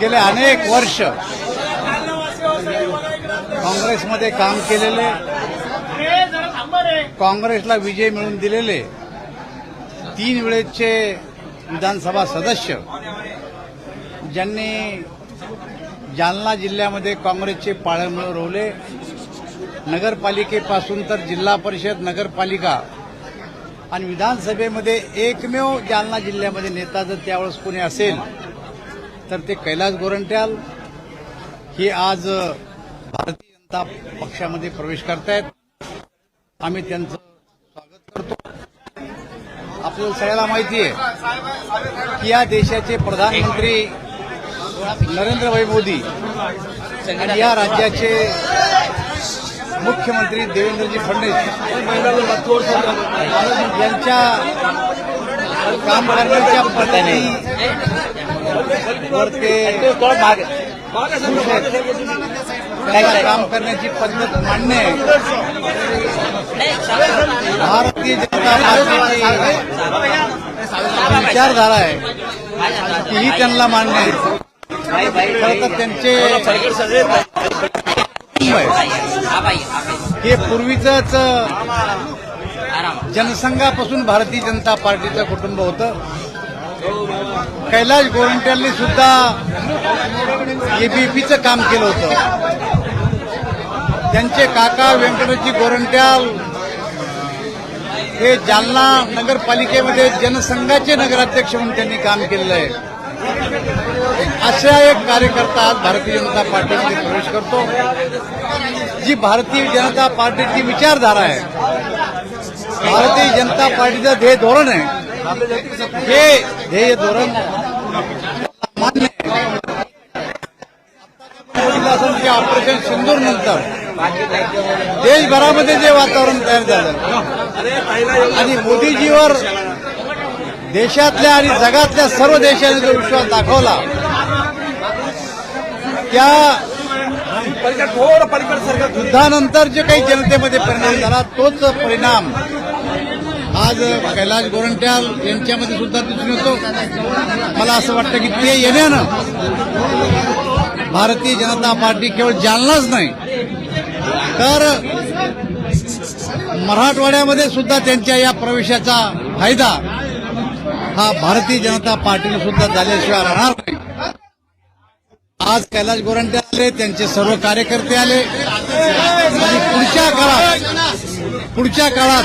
गेले अनेक वर्ष काँग्रेसमध्ये काम केलेले काँग्रेसला विजय मिळवून दिलेले तीन वेळेचे विधानसभा सदस्य ज्यांनी जालना जिल्ह्यामध्ये काँग्रेसचे पाळंमुळे रोवले नगरपालिकेपासून तर जिल्हा परिषद नगरपालिका आणि विधानसभेमध्ये एकमेव जालना जिल्ह्यामध्ये नेता जर त्यावेळेस कोणी असेल तर ते कैलास गोरंट्याल. हे आज भारतीय जनता पक्षामध्ये प्रवेश करतायत. आम्ही त्यांचं स्वागत करतो. आपल्याला सगळ्याला माहिती आहे की या देशाचे प्रधानमंत्री नरेंद्रभाई मोदी आणि या राज्याचे मुख्यमंत्री देवेंद्रजी फडणवीस यांच्या काम करण्याच्या पद्धती काम करण्याची पद्धत मान्य आहे. भारतीय जनता पार्टीची विचारधारा आहे. तीही त्यांना मान्य आहे. खरं तर त्यांचे हे पूर्वीचंच जनसंघापासून भारतीय जनता पार्टीचं कुटुंब होतं. कैलाश गोरंट्यांनी सुद्धा एबीपीचं काम केलं होतं. त्यांचे काका व्यंकटजी गोरंट्याल हे जालना नगरपालिकेमध्ये जनसंघाचे नगराध्यक्ष म्हणून त्यांनी काम केलेलं आहे. अशा एक कार्यकर्ता आज भारतीय जनता पार्टीमध्ये प्रवेश करतो. जी भारतीय जनता पार्टीची विचारधारा आहे. भारतीय जनता पार्टीचं ध्येय धोरण आहे. हे ध्येय धोरण मान्य ऑपरेशन सिंदूर नंतर देशभरामध्ये जे वातावरण तयार झालं आणि मोदीजीवर देशातल्या आणि जगातल्या सर्व देशांनी जो विश्वास दाखवला त्या युद्धानंतर जे काही जनतेमध्ये परिणाम झाला तोच परिणाम आज कैलाश गोरंट्याल यांच्यामध्ये सुद्धा दिसून येतो. मला असं वाटतं की ते येण्यानं भारतीय जनता पार्टी केवळ जालनाच नाही तर मराठवाड्यामध्ये सुद्धा त्यांच्या या प्रवेशाचा फायदा हा भारतीय जनता पार्टीने सुद्धा झाल्याशिवाय राहणार नाही. आज कैलाश गोरंटे आले त्यांचे सर्व कार्यकर्ते आले. आणि पुढच्या काळात पुढच्या काळात